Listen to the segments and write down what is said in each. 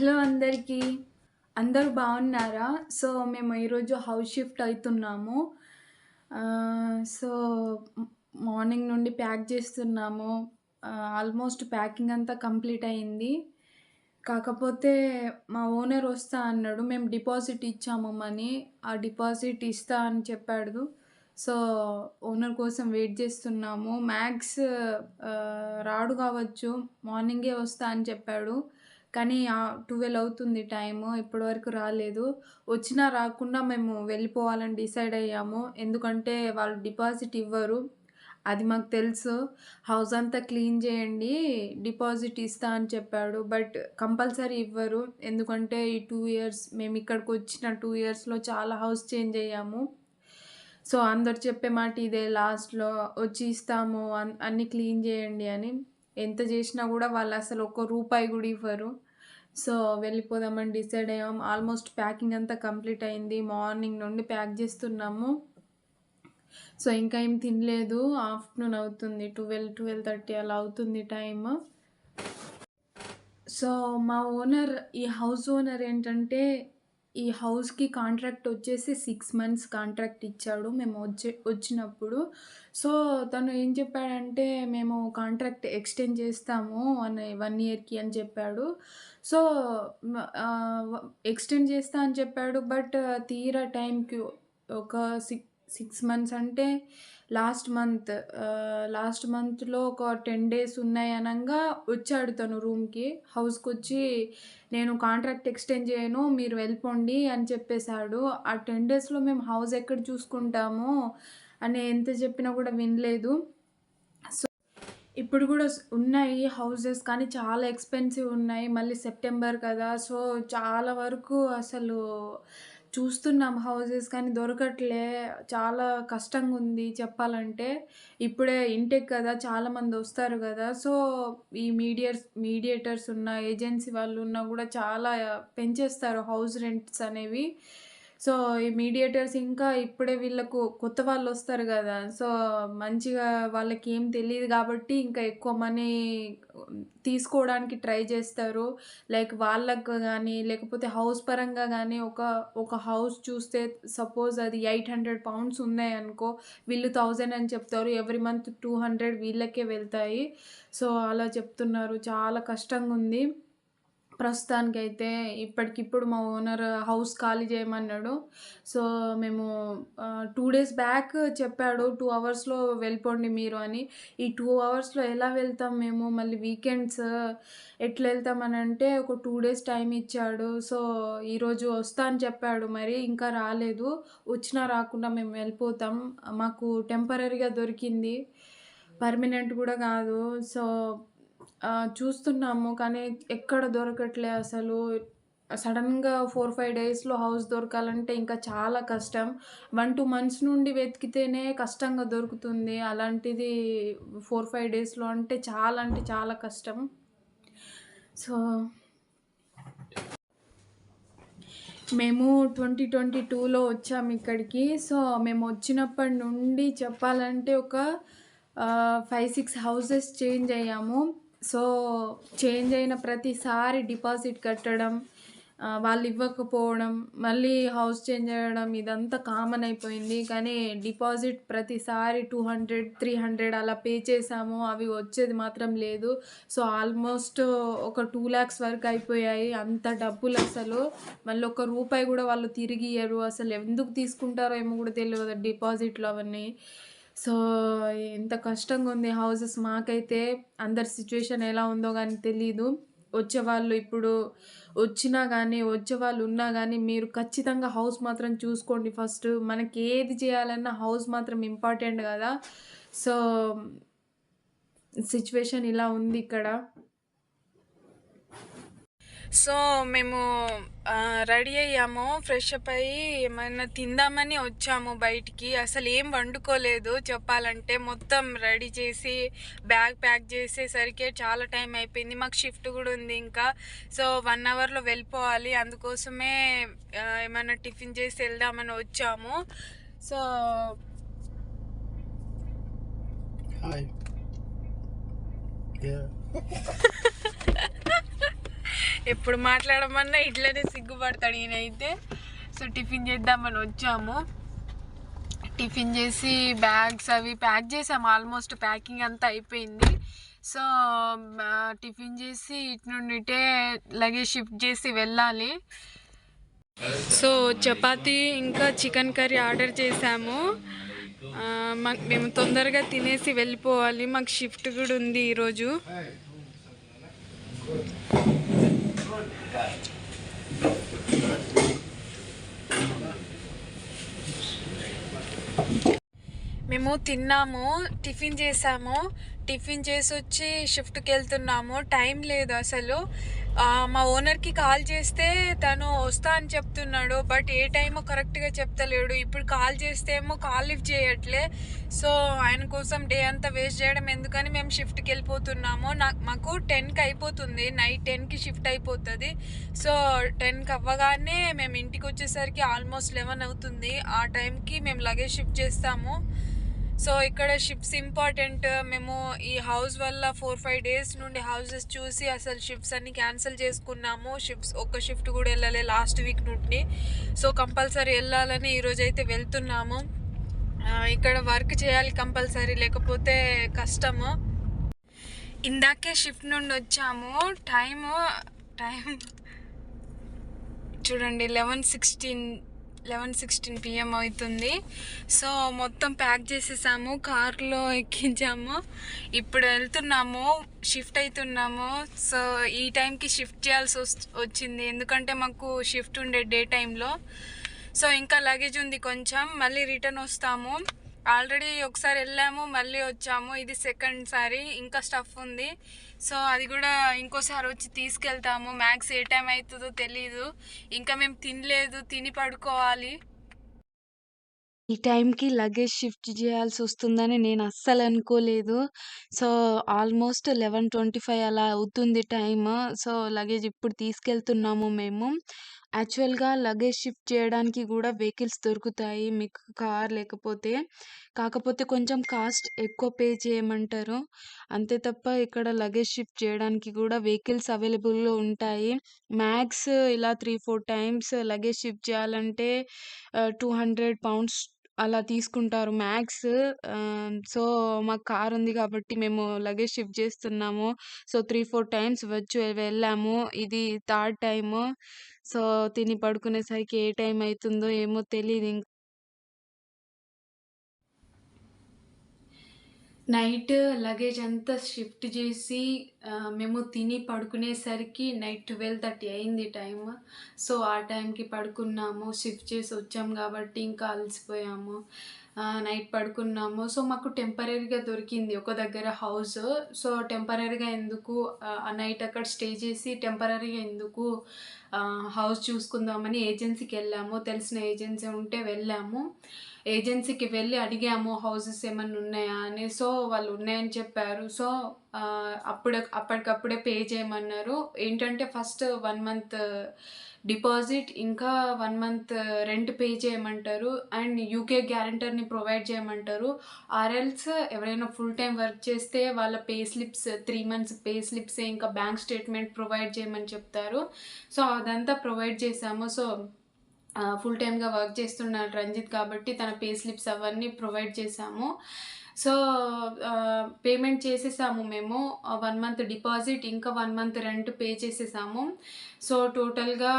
Hello అందరికీ. అందరూ బాగున్నారా? సో మేము ఈరోజు హౌస్ షిఫ్ట్ అవుతున్నాము. సో మార్నింగ్ నుండి ప్యాక్ చేస్తున్నాము. ఆల్మోస్ట్ ప్యాకింగ్ అంతా కంప్లీట్ అయింది. కాకపోతే మా ఓనర్ వస్తా అన్నాడు మేము డిపాజిట్ ఇచ్చాము మనీ ఆ డిపాజిట్ ఇస్తా అని చెప్పాడు. సో ఓనర్ కోసం వెయిట్ చేస్తున్నాము. మ్యాక్స్ రాడు కావచ్చు మార్నింగే వస్తా అని చెప్పాడు. కానీ ట్వెల్వ్ అవుతుంది టైము ఇప్పటివరకు రాలేదు. వచ్చినా రాకుండా మేము వెళ్ళిపోవాలని డిసైడ్ అయ్యాము. ఎందుకంటే వాళ్ళు డిపాజిట్ ఇవ్వరు. అది మాకు తెలుసు. హౌస్ అంతా క్లీన్ చేయండి డిపాజిట్ ఇస్తా అని చెప్పాడు. బట్ కంపల్సరీ ఇవ్వరు. ఎందుకంటే ఈ టూ ఇయర్స్ మేము ఇక్కడికి వచ్చిన టూ ఇయర్స్లో చాలా హౌస్ చేంజ్ అయ్యాము. సో అందరు చెప్పే మాట ఇదే లాస్ట్లో వచ్చి ఇస్తాము అన్- అన్ని క్లీన్ చేయండి అని. ఎంత చేసినా కూడా వాళ్ళు అసలు ఒక్క రూపాయి కూడా ఇవ్వరు. సో వెళ్ళిపోదామని డిసైడ్ అయ్యాం. ఆల్మోస్ట్ ప్యాకింగ్ అంతా కంప్లీట్ అయింది. మార్నింగ్ నుండి ప్యాక్ చేస్తున్నాము. సో ఇంకా ఏం తినలేదు. ఆఫ్టర్నూన్ అవుతుంది. ట్వెల్వ్ ట్వెల్వ్ థర్టీ అలా అవుతుంది టైమ్. సో మా ఓనర్ ఈ హౌస్ ఓనర్ ఏంటంటే ఈ హౌస్కి కాంట్రాక్ట్ వచ్చేసి సిక్స్ మంత్స్ కాంట్రాక్ట్ ఇచ్చాడు. మేము వచ్చే వచ్చినప్పుడు. సో తను ఏం చెప్పాడంటే మేము కాంట్రాక్ట్ ఎక్స్టెండ్ చేస్తాము అని వన్ ఇయర్కి అని చెప్పాడు. సో ఎక్స్టెండ్ చేస్తా అని చెప్పాడు. బట్ తీరా టైంకి ఒక సిక్స్ సిక్స్ మంత్స్ అంటే లాస్ట్ మంత్ లాస్ట్ మంత్లో ఒక టెన్ డేస్ ఉన్నాయి అనగా వచ్చాడు తను రూమ్కి. హౌస్కి వచ్చి నేను కాంట్రాక్ట్ ఎక్స్టెండ్ చేయను మీరు వెళ్ళిపోండి అని చెప్పేశాడు. ఆ టెన్ డేస్లో మేము హౌస్ ఎక్కడ చూసుకుంటాము అని ఎంత చెప్పినా కూడా వినలేదు. సో ఇప్పుడు కూడా ఉన్నాయి హౌసెస్ కానీ చాలా ఎక్స్పెన్సివ్ ఉన్నాయి. మళ్ళీ సెప్టెంబర్ కదా సో చాలా వరకు అసలు చూస్తున్నాం హౌసెస్ కానీ దొరకట్లే. చాలా కష్టంగా ఉంది చెప్పాలంటే. ఇప్పుడే ఇంటెక్ కదా చాలా మంది వస్తారు కదా. సో ఈ మీడియర్స్ మీడియేటర్స్ ఉన్న ఏజెన్సీ వాళ్ళు ఉన్నా కూడా చాలా పెంచేస్తారు హౌస్ రెంట్స్ అనేవి. సో ఈ మీడియేటర్స్ ఇంకా ఇప్పుడే వీళ్ళకు కొత్త వాళ్ళు వస్తారు కదా. సో మంచిగా వాళ్ళకి ఏం తెలియదు కాబట్టి ఇంకా ఎక్కువ మనీ తీసుకోవడానికి ట్రై చేస్తారు. లైక్ వాళ్ళకు కానీ లేకపోతే హౌస్ పరంగా కానీ ఒక ఒక హౌస్ చూస్తే సపోజ్ అది ఎయిట్ హండ్రెడ్ పౌండ్స్ ఉన్నాయి అనుకో వీళ్ళు థౌజండ్ అని చెప్తారు. ఎవ్రీ మంత్ టూ హండ్రెడ్ వీళ్ళకే వెళ్తాయి. సో అలా చెప్తున్నారు. చాలా కష్టంగా ఉంది ప్రస్తుతానికైతే ఇప్పటికిప్పుడు మా ఓనర్ హౌస్ ఖాళీ చేయమన్నాడు. సో మేము టూ డేస్ బ్యాక్ చెప్పాడు టూ అవర్స్లో వెళ్ళిపోండి మీరు అని. ఈ టూ అవర్స్లో ఎలా వెళ్తాం మేము? మళ్ళీ వీకెండ్స్ ఎట్లా వెళ్తామని అంటే ఒక టూ డేస్ టైం ఇచ్చాడు. సో ఈరోజు వస్తా అని చెప్పాడు. మరి ఇంకా రాలేదు. వచ్చినా రాకుండా మేము వెళ్ళిపోతాం. మాకు టెంపరీగా దొరికింది. పర్మనెంట్ కూడా కాదు. సో ఆ, చూస్తున్నాము కానీ ఎక్కడ దొరకట్లే అసలు. సడన్గా ఫోర్ ఫైవ్ డేస్లో హౌస్ దొరకాలంటే ఇంకా చాలా కష్టం. వన్ టూ మంత్స్ నుండి వెతికితేనే కష్టంగా దొరుకుతుంది. అలాంటిది ఫోర్ ఫైవ్ డేస్లో అంటే చాలా అంటే చాలా కష్టం. సో మేము ట్వంటీ ట్వంటీ టూలో వచ్చాము ఇక్కడికి. సో మేము వచ్చినప్పటి నుండి చెప్పాలంటే ఒక ఫైవ్ సిక్స్ హౌసెస్ చేంజ్ అయ్యాము. సో చేంజ్ అయిన ప్రతిసారి డిపాజిట్ కట్టడం వాళ్ళు ఇవ్వకపోవడం మళ్ళీ హౌస్ చేంజ్ చేయడం ఇదంతా కామన్ అయిపోయింది. కానీ డిపాజిట్ ప్రతిసారి టూ హండ్రెడ్ త్రీ హండ్రెడ్ అలా పే చేసాము. అవి వచ్చేది మాత్రం లేదు. సో ఆల్మోస్ట్ ఒక టూ ల్యాక్స్ వరకు అయిపోయాయి అంత డబ్బులు అసలు. మళ్ళీ ఒక రూపాయి కూడా వాళ్ళు తిరిగి ఇయ్యరు. అసలు ఎందుకు తీసుకుంటారో ఏమో కూడా తెలియదు డిపాజిట్లు అవన్నీ. సో ఎంత కష్టంగా ఉంది హౌసెస్ మాకైతే అందరి సిచ్యువేషన్ ఎలా ఉందో కానీ తెలీదు. వచ్చేవాళ్ళు ఇప్పుడు వచ్చినా కానీ వచ్చేవాళ్ళు ఉన్నా కానీ మీరు ఖచ్చితంగా హౌస్ మాత్రం చూసుకోండి ఫస్ట్. మనకి ఏది చేయాలన్నా హౌస్ మాత్రం ఇంపార్టెంట్ కదా. సో సిచ్యువేషన్ ఇలా ఉంది ఇక్కడ. సో మేము రెడీ అయ్యాము. ఫ్రెష్ అప్ అయ్యి ఏమైనా తిందామని వచ్చాము బయటికి. అసలు ఏం వండుకోలేదు చెప్పాలంటే. మొత్తం రెడీ చేసి బ్యాగ్ ప్యాక్ చేసేసరికి చాలా టైం అయిపోయింది. మాకు షిఫ్ట్ కూడా ఉంది ఇంకా. సో వన్ అవర్లో వెళ్ళిపోవాలి. అందుకోసమే ఏమైనా టిఫిన్ చేసి వెళ్దామని వచ్చాము. సో. ఎప్పుడు మాట్లాడమన్నా ఇట్లనే సిగ్గుపడతాడు ఈయనైతే. సో టిఫిన్ చేద్దామని వచ్చాము. టిఫిన్ చేసి బ్యాగ్స్ అవి ప్యాక్ చేసాము. ఆల్మోస్ట్ ప్యాకింగ్ అంతా అయిపోయింది. సో టిఫిన్ చేసి ఇటు నుండి లగేజ్ షిఫ్ట్ చేసి వెళ్ళాలి. సో చపాతి ఇంకా చికెన్ కర్రీ ఆర్డర్ చేసాము. మాకు మేము తొందరగా తినేసి వెళ్ళిపోవాలి. మాకు షిఫ్ట్ కూడా ఉంది ఈరోజు. మేము తిన్నాము టిఫిన్ చేసాము. టిఫిన్ చేసి వచ్చి షిఫ్ట్కి వెళ్తున్నాము టైం లేదు అసలు. మా ఓనర్కి కాల్ చేస్తే తను వస్తా అని చెప్తున్నాడు బట్ ఏ టైమో కరెక్ట్గా చెప్తలేడు. ఇప్పుడు కాల్ చేస్తే ఏమో కాల్ లిఫ్ట్ చేయట్లే. సో ఆయన కోసం డే అంతా వేస్ట్ చేయడం ఎందుకని మేము షిఫ్ట్కి వెళ్ళిపోతున్నాము. నాకు మాకు టెన్కి అయిపోతుంది. నైట్ టెన్కి షిఫ్ట్ అయిపోతుంది. సో టెన్కి అవ్వగానే మేము ఇంటికి వచ్చేసరికి ఆల్మోస్ట్ లెవెన్ అవుతుంది. ఆ టైంకి మేము లగేజ్ షిఫ్ట్ చేస్తాము. సో ఇక్కడ షిప్స్ ఇంపార్టెంట్ మేము ఈ హౌస్ వల్ల ఫోర్ ఫైవ్ డేస్ నుండి హౌసెస్ చూసి అసలు షిప్స్ అన్ని క్యాన్సిల్ చేసుకున్నాము. షిప్స్ ఒక్క షిఫ్ట్ కూడా వెళ్ళలే లాస్ట్ వీక్ నుండి. సో కంపల్సరీ వెళ్ళాలని ఈరోజు అయితే వెళ్తున్నాము. ఇక్కడ వర్క్ చేయాలి కంపల్సరీ లేకపోతే కష్టము. ఇందాకే షిఫ్ట్ నుండి వచ్చాము. టైము టైం చూడండి eleven sixteen eleven sixteen PM అవుతుంది. సో మొత్తం ప్యాక్ చేసేసాము కార్లో ఎక్కించాము. ఇప్పుడు వెళ్తున్నాము షిఫ్ట్ అవుతున్నాము సో ఈ టైంకి షిఫ్ట్ చేయాల్సి వచ్చింది. ఎందుకంటే మాకు షిఫ్ట్ ఉండే డే టైంలో. సో ఇంకా లగేజ్ ఉంది కొంచెం మళ్ళీ రిటర్న్ వస్తాము. ఆల్రెడీ ఒకసారి వెళ్ళాము మళ్ళీ వచ్చాము. ఇది సెకండ్ సారి. ఇంకా స్టఫ్ ఉంది. సో అది కూడా ఇంకోసారి వచ్చి తీసుకెళ్తాము. మ్యాక్స్ ఏ టైం అవుతుందో తెలీదు. ఇంకా మేము తినలేదు తిని పడుకోవాలి. ఈ టైంకి లగేజ్ షిఫ్ట్ చేయాల్సి వస్తుందని నేను అస్సలు అనుకోలేదు. So almost eleven twenty five అలా అవుతుంది టైమ్ సో లగేజ్ ఇప్పుడు తీసుకెళ్తున్నాము మేము. యాక్చువల్గా లగేజ్ షిఫ్ట్ చేయడానికి కూడా వెహికల్స్ దొరుకుతాయి. మీకు కార్ లేకపోతే. కాకపోతే కొంచెం కాస్ట్ ఎక్కువ పే చేయమంటారు. అంతే తప్ప ఇక్కడ లగేజ్ షిఫ్ట్ చేయడానికి కూడా వెహికల్స్ అవైలబుల్లో ఉంటాయి. మ్యాక్స్ ఇలా three four times luggage shift చేయాలంటే టూ హండ్రెడ్ పౌండ్స్ అలా తీసుకుంటారు మ్యాక్స్. సో మాకు కార్ ఉంది కాబట్టి మేము లగేజ్ షిఫ్ట్ చేస్తున్నాము. సో త్రీ ఫోర్ టైమ్స్ వచ్చి వెళ్ళాము. ఇది థర్డ్ టైము. సో తిని పడుకునేసరికి ఏ టైం అవుతుందో ఏమో తెలియదు నైట్ లగేజ్ అంతా షిఫ్ట్ చేసి మేము తిని పడుకునేసరికి నైట్ ట్వెల్వ్ థర్టీ అయింది టైం సో ఆ టైంకి పడుకున్నాము షిఫ్ట్ చేసి వచ్చాం కాబట్టి ఇంకా అలసిపోయాము. నైట్ పడుకున్నాము. సో మాకు టెంపరీగా దొరికింది ఒక దగ్గర హౌస్. సో టెంపరీగా ఎందుకు ఆ, నైట్ అక్కడ స్టే చేసి టెంపరీగా ఎందుకు హౌస్ చూసుకుందామని ఏజెన్సీకి వెళ్ళాము. తెలిసిన ఏజెన్సీ ఉంటే వెళ్ళాము. ఏజెన్సీకి వెళ్ళి అడిగాము హౌసెస్ ఏమైనా ఉన్నాయా? అని. సో వాళ్ళు ఉన్నాయని చెప్పారు. సో అప్పుడు అప్పటికప్పుడే పే చేయమన్నారు. ఏంటంటే ఫస్ట్ వన్ మంత్ డిపాజిట్ ఇంకా వన్ మంత్ రెంట్ పే చేయమంటారు. అండ్ యూకే గ్యారంటర్ని ప్రొవైడ్ చేయమంటారు. ఆర్ఎల్స్ ఎవరైనా ఫుల్ టైం వర్క్ చేస్తే వాళ్ళ pay slips three months pay slips ఇంకా బ్యాంక్ స్టేట్మెంట్ ప్రొవైడ్ చేయమని చెప్తారు. సో అదంతా ప్రొవైడ్ చేశాము. సో ఫుల్ టైమ్గా వర్క్ చేస్తున్నాడు రంజిత్ కాబట్టి తన పే స్లిప్స్ అవన్నీ ప్రొవైడ్ చేశాము. సో పేమెంట్ చేసేసాము మేము. వన్ మంత్ డిపాజిట్ ఇంకా వన్ మంత్ రెంట్ పే చేసేసాము. సో టోటల్గా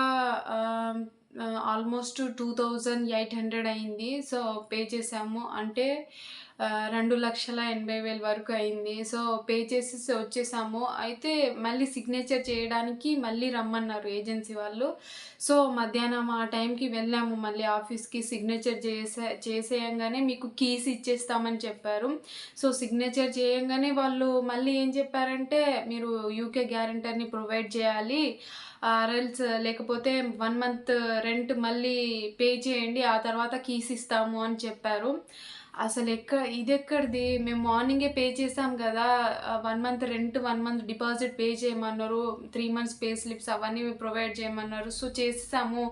almost two thousand eight hundred అయింది. సో పే చేసాము అంటే రెండు లక్షల ఎనభై వేల వరకు అయింది. సో పే చేసేసి వచ్చేసాము. అయితే మళ్ళీ సిగ్నేచర్ చేయడానికి మళ్ళీ రమ్మన్నారు ఏజెన్సీ వాళ్ళు. సో మధ్యాహ్నం ఆ టైంకి వెళ్ళాము మళ్ళీ ఆఫీస్కి. సిగ్నేచర్ చేసే చేసేయంగానే మీకు కీస్ ఇచ్చేస్తామని చెప్పారు. సో సిగ్నేచర్ చేయంగానే వాళ్ళు మళ్ళీ ఏం చెప్పారంటే మీరు యూకే గ్యారంటర్ని ప్రొవైడ్ చేయాలి. ఆర్ఎల్స్ లేకపోతే వన్ మంత్ రెంట్ మళ్ళీ పే చేయండి. ఆ తర్వాత కీస్ ఇస్తాము అని చెప్పారు. అసలు ఎక్కడ ఇది ఎక్కడిది మేము మార్నింగే పే చేసాం కదా one month rent one month deposit pay చేయమన్నారు త్రీ మంత్స్ పే స్లిప్స్ అవన్నీ ప్రొవైడ్ చేయమన్నారు. సో చేసాము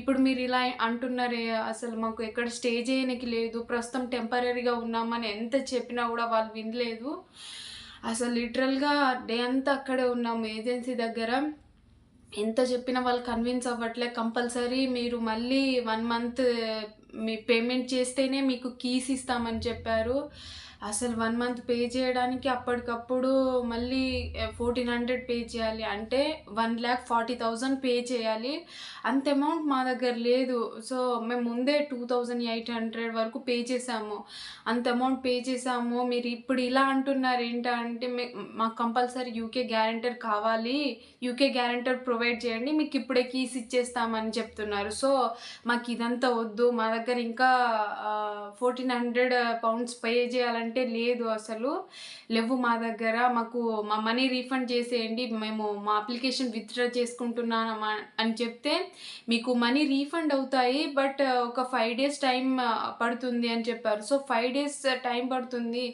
ఇప్పుడు మీరు ఇలా అంటున్నారే అసలు మాకు ఎక్కడ స్టే చేయడానికి లేదు ప్రస్తుతం టెంపరీగా ఉన్నామని ఎంత చెప్పినా కూడా వాళ్ళు వినలేదు. అసలు లిటరల్గా డే అంతా అక్కడే ఉన్నాము ఏజెన్సీ దగ్గర. ఎంత చెప్పినా వాళ్ళు కన్విన్స్ అవ్వట్లే కంపల్సరీ మీరు మళ్ళీ వన్ మంత్ మీ పేమెంట్ చేస్తేనే మీకు కీస్ ఇస్తామని చెప్పారు. అసలు వన్ మంత్ పే చేయడానికి అప్పటికప్పుడు మళ్ళీ ఫోర్టీన్ హండ్రెడ్ పే చేయాలి. అంటే one lakh forty thousand pay చేయాలి. అంత అమౌంట్ మా దగ్గర లేదు. సో మేము ముందే టూ థౌజండ్ ఎయిట్ హండ్రెడ్ వరకు పే చేసాము. అంత అమౌంట్ పే చేసాము. మీరు ఇప్పుడు ఇలా అంటున్నారు ఏంటంటే మాకు కంపల్సరీ యూకే గ్యారెంటర్ కావాలి. యూకే గ్యారెంటర్ ప్రొవైడ్ చేయండి. మీకు ఇప్పుడే కీస్ ఇచ్చేస్తామని చెప్తున్నారు. సో మాకు ఇదంతా వద్దు. మా దగ్గర ఇంకా ఫోర్టీన్ హండ్రెడ్ పౌండ్స్ పే చేయాలంటే అంటే లేదు అసలు. లేవు మా దగ్గర. మాకు మా మనీ రీఫండ్ చేసేయండి. మేము మా అప్లికేషన్ విత్డ్రా చేసుకుంటున్నాం అని చెప్తే మీకు మనీ రీఫండ్ అవుతాయి. బట్ ఒక ఫైవ్ డేస్ టైం పడుతుంది అని చెప్పారు. సో ఫైవ్ డేస్ టైం పడుతుంది.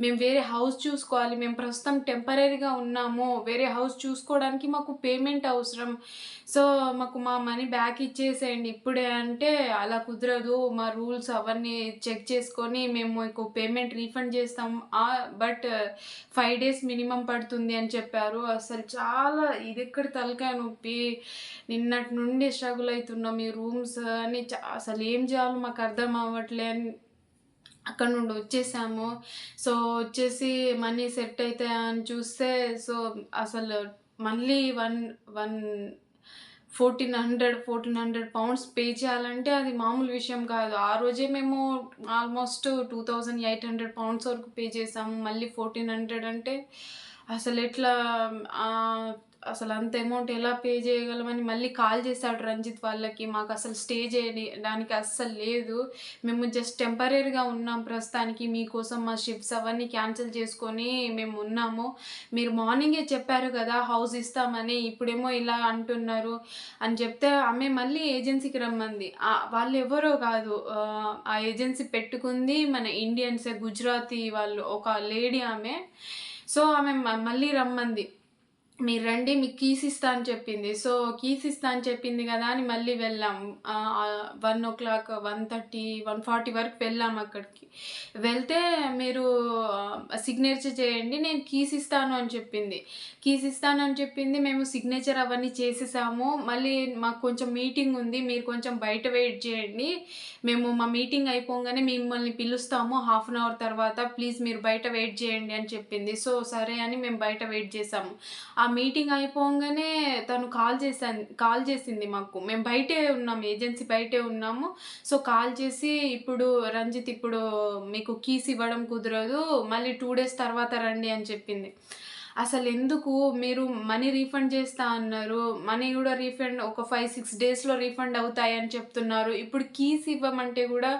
మేము వేరే హౌస్ చూసుకోవాలి. మేము ప్రస్తుతం టెంపరీగా ఉన్నాము. వేరే హౌస్ చూసుకోవడానికి మాకు పేమెంట్ అవసరం. సో మాకు మా మనీ బ్యాక్ ఇచ్చేసేయండి. ఇప్పుడే అంటే అలా కుదరదు. మా రూల్స్ అవన్నీ చెక్ చేసుకొని మేము మీకు పేమెంట్ రీఫండ్ చేస్తాం. బట్ ఫైవ్ డేస్ మినిమం పడుతుంది అని చెప్పారు. అసలు చాలా ఇది ఎక్కడ తలకాయ నొప్పి. నిన్నటి నుండి స్ట్రగుల్ అవుతున్నాం ఈ రూమ్స్ అని చా- అసలు ఏం చేయాలో మాకు అర్థం అవ్వట్లే అక్కడ నుండి వచ్చేసాము. సో వచ్చేసి మనీ సెట్ అవుతాయని అని చూస్తే సో అసలు మళ్ళీ one one fourteen hundred fourteen hundred pounds pay చేయాలంటే అది మామూలు విషయం కాదు. ఆ రోజే మేము almost two thousand eight hundred pounds వరకు పే చేసాము. మళ్ళీ ఫోర్టీన్ హండ్రెడ్ అంటే అసలు ఎట్లా అసలు అంత అమౌంట్ ఎలా పే చేయగలమని మళ్ళీ కాల్ చేశాడు రంజిత్ వాళ్ళకి. మాకు అసలు స్టే చేయడానికి అస్సలు లేదు. మేము జస్ట్ టెంపరీగా ఉన్నాం ప్రస్తుతానికి. మీకోసం మా షిఫ్ట్స్ అవన్నీ క్యాన్సిల్ చేసుకొని మేము ఉన్నాము. మీరు మార్నింగే చెప్పారు కదా హౌస్ ఇస్తామని. ఇప్పుడేమో ఇలా అంటున్నారు అని చెప్తే ఆమె మళ్ళీ ఏజెన్సీకి రమ్మంది. వాళ్ళు ఎవరో కాదు. ఆ, ఏజెన్సీ పెట్టుకుంది మన ఇండియన్సే గుజరాతీ వాళ్ళు ఒక లేడీ ఆమె. సో ఆమె మళ్ళీ రమ్మంది. మీరు రండి మీకు కీస్ ఇస్తా అని చెప్పింది. సో కీస్ ఇస్తా అని చెప్పింది కదా అని మళ్ళీ వెళ్ళాం. One o'clock one thirty one forty వరకు వెళ్ళాం అక్కడికి. వెళ్తే మీరు సిగ్నేచర్ చేయండి నేను కీస్ ఇస్తాను అని చెప్పింది. కీస్ ఇస్తాను అని చెప్పింది మేము సిగ్నేచర్ అవన్నీ చేసేసాము. మళ్ళీ మాకు కొంచెం మీటింగ్ ఉంది మీరు కొంచెం బయట వెయిట్ చేయండి. మేము మా మీటింగ్ అయిపోగానే మిమ్మల్ని పిలుస్తాము హాఫ్ అన్ అవర్ తర్వాత. ప్లీజ్ మీరు బయట వెయిట్ చేయండి అని చెప్పింది. సో సరే అని మేము బయట వెయిట్ చేసాము. మీటింగ్ అయిపోగానే తను కాల్ చేశాను కాల్ చేసింది మాకు. మేము బయటే ఉన్నాము ఏజెన్సీ బయటే ఉన్నాము. సో కాల్ చేసి ఇప్పుడు రంజిత్ ఇప్పుడు మీకు కీస్ ఇవ్వడం కుదరదు మళ్ళీ టూ డేస్ తర్వాత రండి అని చెప్పింది. అసలు ఎందుకు మీరు మనీ రీఫండ్ చేస్తా అన్నారు. మనీ కూడా రీఫండ్ ఒక ఫైవ్ సిక్స్ డేస్లో రీఫండ్ అవుతాయని చెప్తున్నారు. ఇప్పుడు కీస్ ఇవ్వమంటే కూడా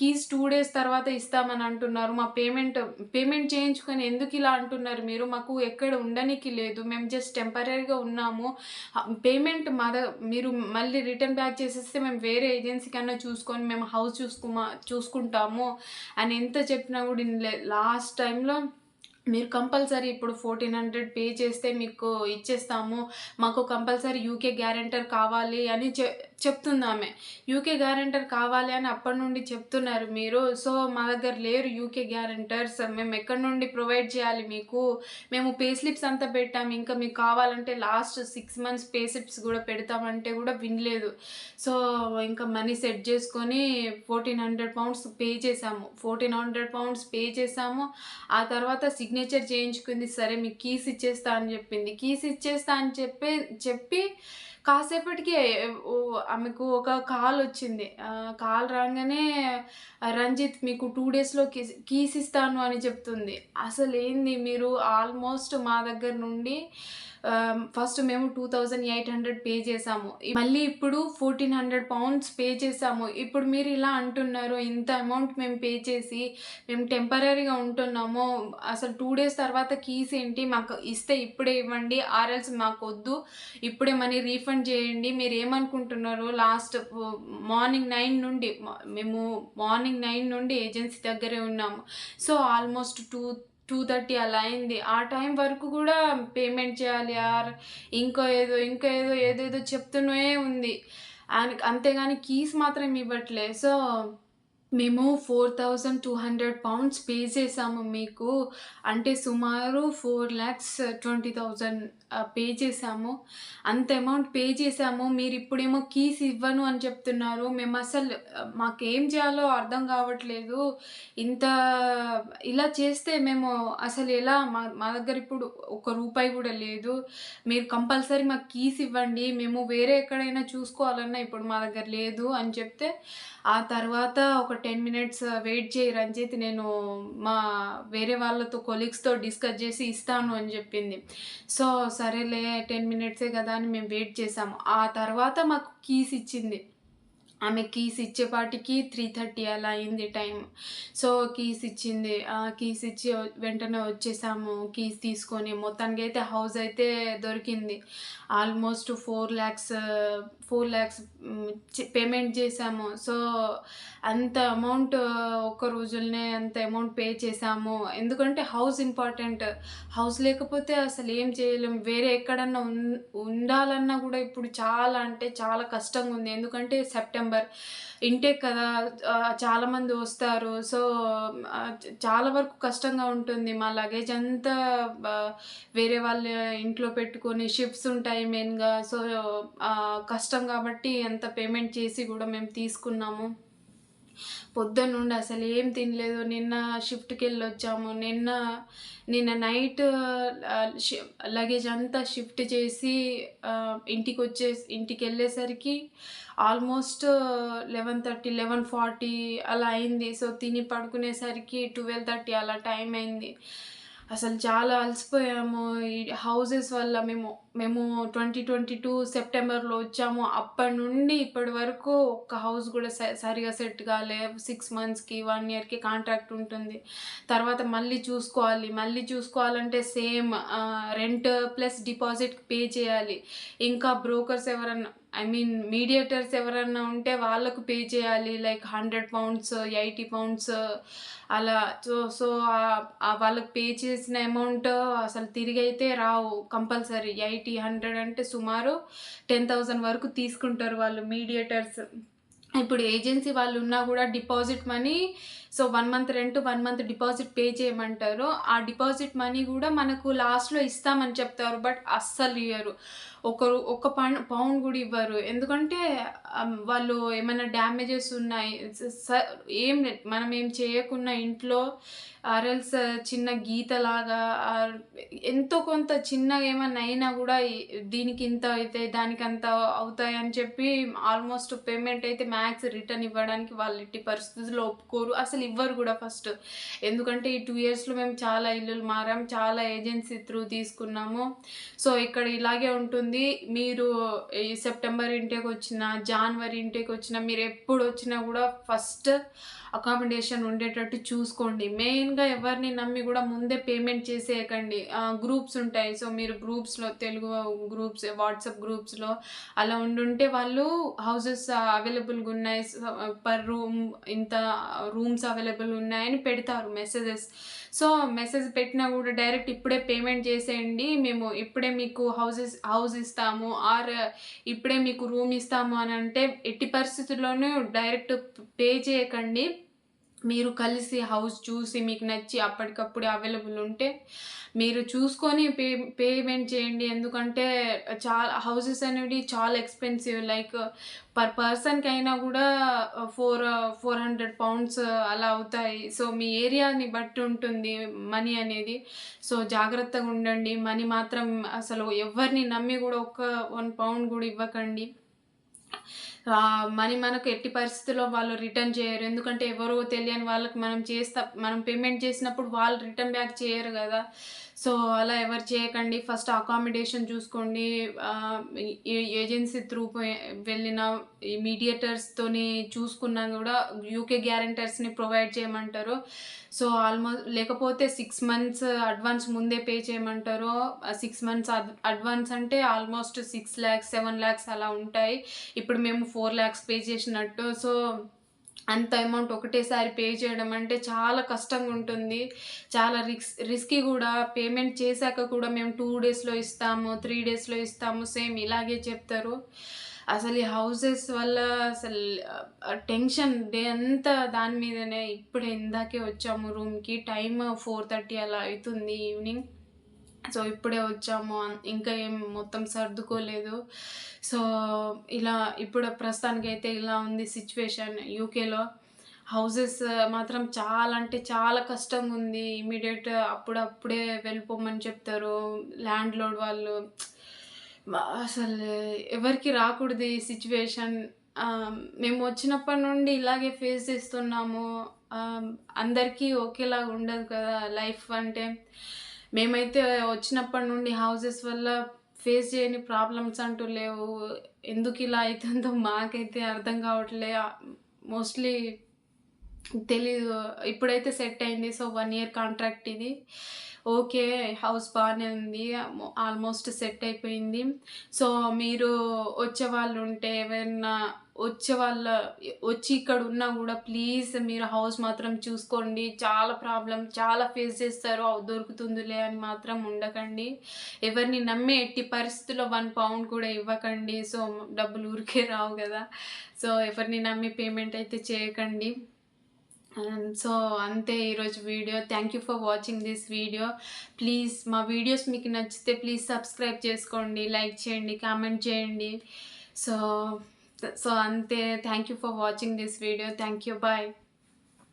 కీస్ టూ డేస్ తర్వాత ఇస్తామని అంటున్నారు. మా పేమెంట్ పేమెంట్ చేయించుకొని ఎందుకు ఇలా అంటున్నారు మీరు? మాకు ఎక్కడ ఉండనికి లేదు. మేము జస్ట్ టెంపరీగా ఉన్నాము. పేమెంట్ మాద మీరు మళ్ళీ రిటర్న్ బ్యాక్ చేసేస్తే మేము వేరే ఏజెన్సీ కన్నా చూసుకొని మేము హౌస్ చూసుకుమా చూసుకుంటాము అని ఎంత చెప్పినా కూడా లాస్ట్ టైంలో మీరు కంపల్సరీ ఇప్పుడు ఫోర్టీన్ హండ్రెడ్ పే చేస్తే మీకు ఇచ్చేస్తాము. మాకు కంపల్సరీ యూకే గ్యారెంటర్ కావాలి అని చె చెప్తుంది ఆమె యూకే గ్యారెంటర్ కావాలి అని అప్పటి నుండి చెప్తున్నారు మీరు. సో మా దగ్గర లేరు యూకే గ్యారెంటర్స్. మేము ఎక్కడి నుండి ప్రొవైడ్ చేయాలి మీకు? మేము పే స్లిప్స్ అంతా పెట్టాము ఇంకా మీకు కావాలంటే last six months pay slips కూడా పెడతామంటే కూడా వినలేదు. సో ఇంకా మనీ సెట్ చేసుకొని ఫోర్టీన్ హండ్రెడ్ పౌండ్స్ పే చేసాము ఫోర్టీన్ హండ్రెడ్ పౌండ్స్ పే చేసాము ఆ తర్వాత సిగ్నేచర్ చేయించుకుంది. సరే మీకు కీస్ ఇచ్చేస్తా అని చెప్పింది. కీస్ ఇచ్చేస్తా అని చెప్పి చెప్పి కాసేపటికి ఓ ఆమెకు ఒక కాల్ వచ్చింది. కాల్ రాగానే రంజిత్ మీకు టూ డేస్లో కీస్ కీస్ ఇస్తాను అని చెప్తుంది. అసలు ఏంది మీరు ఆల్మోస్ట్ మా దగ్గర నుండి Um, ఫస్ట్ మేము two thousand eight hundred pay చేసాము మళ్ళీ ఇప్పుడు ఫోర్టీన్ హండ్రెడ్ పౌండ్స్ పే చేసాము ఇప్పుడు మీరు ఇలా అంటున్నారు ఇంత అమౌంట్ మేము పే చేసి మేము టెంపరీగా ఉంటున్నాము. అసలు టూ డేస్ తర్వాత కీస్ ఏంటి? మాకు ఇస్తే ఇప్పుడే ఇవ్వండి ఆర్ఎల్స్ మాకు వద్దు. ఇప్పుడే మనీ రీఫండ్ చేయండి. మీరు ఏమనుకుంటున్నారు? లాస్ట్ మార్నింగ్ నైన్ నుండి మేము మార్నింగ్ నైన్ నుండి ఏజెన్సీ దగ్గరే ఉన్నాము. So almost two two thirty అలా అయింది. ఆ టైం వరకు కూడా పేమెంట్ చేయాలి ఆర్ ఇంకో ఏదో ఇంకో ఏదో ఏదేదో చెప్తూనే ఉంది. ఆయన- అంతేగాని కీస్ మాత్రం ఇవ్వట్లే. సో మేము four thousand two hundred pounds pay చేసాము మీకు. అంటే సుమారు four lakhs twenty thousand pay చేసాము అంత అమౌంట్ పే చేసాము మీరు ఇప్పుడేమో కీస్ ఇవ్వను అని చెప్తున్నారు. మేము అసలు మాకేం చేయాలో అర్థం కావట్లేదు. ఇంత ఇలా చేస్తే మేము అసలు ఎలా మా మా దగ్గర ఇప్పుడు ఒక రూపాయి కూడా లేదు. మీరు కంపల్సరీ మాకు కీస్ ఇవ్వండి. మేము వేరే ఎక్కడైనా చూసుకోవాలన్నా ఇప్పుడు మా దగ్గర లేదు అని చెప్తే ఆ తర్వాత ఒక టెన్ మినిట్స్ వెయిట్ చేయరని చెప్పి నేను మా వేరే వాళ్ళతో కొలీగ్స్తో డిస్కస్ చేసి ఇస్తాను అని చెప్పింది. సో సరేలే టెన్ మినిట్సే కదా అని మేము వెయిట్ చేసాము. ఆ తర్వాత మాకు కీస్ ఇచ్చింది. ఆమె కీస్ ఇచ్చేపాటికి త్రీ థర్టీ అలా అయింది టైం సో కీస్ ఇచ్చింది. ఆ కీస్ ఇచ్చి వెంటనే వచ్చేసాము. కీస్ తీసుకొని మొత్తానికి అయితే హౌస్ అయితే దొరికింది. Almost four lakhs four lakhs payment చేసాము. సో అంత అమౌంట్ ఒక్క రోజులనే అంత అమౌంట్ పే చేసాము. ఎందుకంటే హౌస్ ఇంపార్టెంట్. హౌస్ లేకపోతే అసలు ఏం చేయలేం. వేరే ఎక్కడన్నా ఉన్- ఉండాలన్నా కూడా ఇప్పుడు చాలా అంటే చాలా కష్టంగా ఉంది. ఎందుకంటే సెప్టెంబర్ ఇంటే కదా చాలామంది వస్తారు. సో చాలా వరకు కష్టంగా ఉంటుంది. మా లగేజ్ అంతా వేరే వాళ్ళ ఇంట్లో పెట్టుకొని షిప్స్ ఉంటాయి మెయిన్గా. సో కష్టం కష్టం కాబట్టి ఎంత పేమెంట్ చేసి కూడా మేము తీసుకున్నాము. పొద్దున్న నుండి అసలు ఏం తినలేదు. నిన్న షిఫ్ట్కి వెళ్ళి వచ్చాము నిన్న నిన్న నైట్ లగేజ్ అంతా షిఫ్ట్ చేసి ఇంటికి వచ్చే ఇంటికి వెళ్ళేసరికి almost eleven thirty eleven forty అలా అయింది. సో తిని పడుకునేసరికి ట్వెల్వ్ థర్టీ అలా టైం అయింది. అసలు చాలా అలసిపోయాము. ఈ హౌసెస్ వల్ల మేము మేము ట్వంటీ ట్వంటీ టూ సెప్టెంబర్లో వచ్చాము. అప్పటి నుండి ఇప్పటి వరకు ఒక్క హౌస్ కూడా స- సరిగా సెట్ కాలే. సిక్స్ మంత్స్కి వన్ ఇయర్కి కాంట్రాక్ట్ ఉంటుంది. తర్వాత మళ్ళీ చూసుకోవాలి. మళ్ళీ చూసుకోవాలంటే same rent plus deposit pay చేయాలి. ఇంకా బ్రోకర్స్ ఎవరన్నా ఐ మీన్ మీడియేటర్స్ ఎవరన్నా ఉంటే వాళ్ళకు పే చేయాలి like hundred pounds eighty pounds అలా. సో సో వాళ్ళకు వాళ్ళకి పే చేసిన అమౌంట్ అసలు తిరిగి అయితే రావు కంపల్సరీ. ఎయిటీ హండ్రెడ్ అంటే సుమారు టెన్ థౌజండ్ వరకు తీసుకుంటారు వాళ్ళు మీడియేటర్స్ ఇప్పుడు ఏజెన్సీ వాళ్ళు ఉన్నా కూడా deposit money so one month rent one month deposit pay చేయమంటారు ఆ డిపాజిట్ మనీ కూడా మనకు లాస్ట్లో ఇస్తామని చెప్తారు బట్ అస్సలు ఇవ్వరు ఒకరు ఒక పౌండ్ పౌండ్ కూడా ఇవ్వరు. ఎందుకంటే వాళ్ళు ఏమైనా డ్యామేజెస్ ఉన్నాయి ఏం మనం ఏం చేయకున్నా ఇంట్లో ఆర్ఎల్స్ చిన్న గీతలాగా ఎంతో కొంత చిన్నగా ఏమైనా అయినా కూడా దీనికి ఇంత అవుతాయి దానికి అంత అవుతాయి అని చెప్పి ఆల్మోస్ట్ పేమెంట్ అయితే మ్యాక్స్ రిటర్న్ ఇవ్వడానికి వాళ్ళు ఎట్టి పరిస్థితుల్లో ఒప్పుకోరు. అసలు ఇవ్వరు కూడా ఫస్ట్. ఎందుకంటే ఈ టూ ఇయర్స్లో మేము చాలా ఇల్లులు మారాం చాలా ఏజెన్సీ త్రూ తీసుకున్నాము. సో ఇక్కడ ఇలాగే ఉంటుంది. మీరు ఈ సెప్టెంబర్ ఇంటికి వచ్చిన జనవరి ఇంటికి వచ్చిన మీరు ఎప్పుడు వచ్చినా కూడా ఫస్ట్ అకామిడేషన్ ఉండేటట్టు చూసుకోండి. మెయిన్గా ఎవరిని నమ్మి కూడా ముందే పేమెంట్ చేసేయకండి. గ్రూప్స్ ఉంటాయి. సో మీరు గ్రూప్స్లో తెలుగు గ్రూప్స్ వాట్సాప్ గ్రూప్స్లో అలా ఉండుంటే వాళ్ళు హౌసెస్ అవైలబుల్గా ఉన్నాయి. పర్ రూమ్ ఇంత రూమ్స్ అవైలబుల్ ఉన్నాయని పెడతారు మెసేజెస్ సో మెసేజ్ పెట్టినా కూడా డైరెక్ట్ ఇప్పుడే పేమెంట్ చేసేయండి. మేము ఇప్పుడే మీకు హౌసెస్ హౌస్ ఇస్తాము. ఆర్ ఇప్పుడే మీకు రూమ్ ఇస్తాము అని అంటే ఎట్టి పరిస్థితుల్లోనూ డైరెక్ట్ పే చేయకండి. మీరు కలిసి హౌస్ చూసి మీకు నచ్చి అప్పటికప్పుడు అవైలబుల్ ఉంటే మీరు చూసుకొని పే పేమెంట్ చేయండి. ఎందుకంటే చాలా హౌసెస్ అనేవి చాలా ఎక్స్పెన్సివ్. లైక్ పర్ పర్సన్కి అయినా కూడా ఫోర్ ఫోర్ హండ్రెడ్ పౌండ్స్ అలా అవుతాయి. సో మీ ఏరియాని బట్టి ఉంటుంది మనీ అనేది. సో జాగ్రత్తగా ఉండండి. మనీ మాత్రం అసలు ఎవరిని నమ్మి కూడా ఒక్క వన్ పౌండ్ కూడా ఇవ్వకండి. మనీ మనకు ఎట్టి పరిస్థితుల్లో వాళ్ళు రిటర్న్ చేయరు. ఎందుకంటే ఎవరో తెలియని వాళ్ళకి మనం చేస్తా మనం పేమెంట్ చేసినప్పుడు వాళ్ళు రిటర్న్ బ్యాక్ చేయరు కదా. సో అలా ఎవరు చేయకండి. ఫస్ట్ అకామిడేషన్ చూసుకోండి. ఏజెన్సీ త్రూ వెళ్ళిన ఈ మీడియేటర్స్తోని చూసుకున్నా కూడా యూకే గ్యారంటర్స్ని ప్రొవైడ్ చేయమంటారు. సో ఆల్మోస్ట్ లేకపోతే సిక్స్ మంత్స్ అడ్వాన్స్ ముందే పే చేయమంటారు సిక్స్ మంత్స్ అడ్వాన్స్ అంటే almost six lakhs seven lakhs అలా ఉంటాయి. ఇప్పుడు మేము ఫోర్ ల్యాక్స్ పే చేసినట్టు. సో అంత అమౌంట్ ఒకటేసారి పే చేయడం అంటే చాలా కష్టంగా ఉంటుంది చాలా రిక్స్ రిస్కీ కూడా. పేమెంట్ చేశాక కూడా మేము టూ డేస్లో ఇస్తాము త్రీ డేస్లో ఇస్తాము సేమ్ ఇలాగే చెప్తారు. అసలు ఈ హౌసెస్ వల్ల అసలు టెన్షన్ డే అంతా దాని మీదనే. ఇప్పుడే ఇందాకే వచ్చాము రూమ్కి టైం ఫోర్ థర్టీ అలా అవుతుంది ఈవినింగ్ సో ఇప్పుడే వచ్చాము. ఇంకా ఏం మొత్తం సర్దుకోలేదు. సో ఇలా ఇప్పుడు ప్రస్తుతానికైతే ఇలా ఉంది సిచ్యువేషన్ యూకేలో. హౌసెస్ మాత్రం చాలా అంటే చాలా కష్టంగా ఉంది. ఇమీడియట్ అప్పుడప్పుడే వెళ్ళిపోమని చెప్తారు. ల్యాండ్ లోడ్ వాళ్ళు. అసలు ఎవరికి రాకూడదు ఈ సిచ్యువేషన్. మేము వచ్చినప్పటి నుండి ఇలాగే ఫేస్ చేస్తున్నాము. అందరికీ ఒకేలాగా ఉండదు కదా లైఫ్ అంటే. మేమైతే వచ్చినప్పటి నుండి హౌసెస్ వల్ల ఫేస్ చేయని ప్రాబ్లమ్స్ అంటూ లేవు. ఎందుకు ఇలా అవుతుందో మాకైతే అర్థం కావట్లే. మోస్ట్లీ తెలీదు. ఇప్పుడైతే సెట్ అయింది. సో వన్ ఇయర్ కాంట్రాక్ట్ ఇది. ఓకే హౌస్ బాగానే ఉంది ఆల్మోస్ట్ సెట్ అయిపోయింది. సో మీరు వచ్చే వాళ్ళు ఉంటే ఎవరైనా వచ్చే వాళ్ళ వచ్చి ఇక్కడ ఉన్నా కూడా ప్లీజ్ మీరు హౌస్ మాత్రం చూసుకోండి. చాలా ప్రాబ్లం చాలా ఫేస్ చేస్తారు. అవి దొరుకుతుందిలే అని మాత్రం ఉండకండి. ఎవరిని నమ్మే ఎట్టి పరిస్థితుల్లో వన్ పౌండ్ కూడా ఇవ్వకండి. సో డబ్బులు ఊరికే రావు కదా. సో ఎవరిని నమ్మి పేమెంట్ అయితే చేయకండి. సో అంతే ఈరోజు video thank you for watching this video please మా వీడియోస్ మీకు నచ్చితే ప్లీజ్ సబ్స్క్రైబ్ చేసుకోండి లైక్ చేయండి కామెంట్ చేయండి. సో సో అంతే thank you for watching this video thank you bye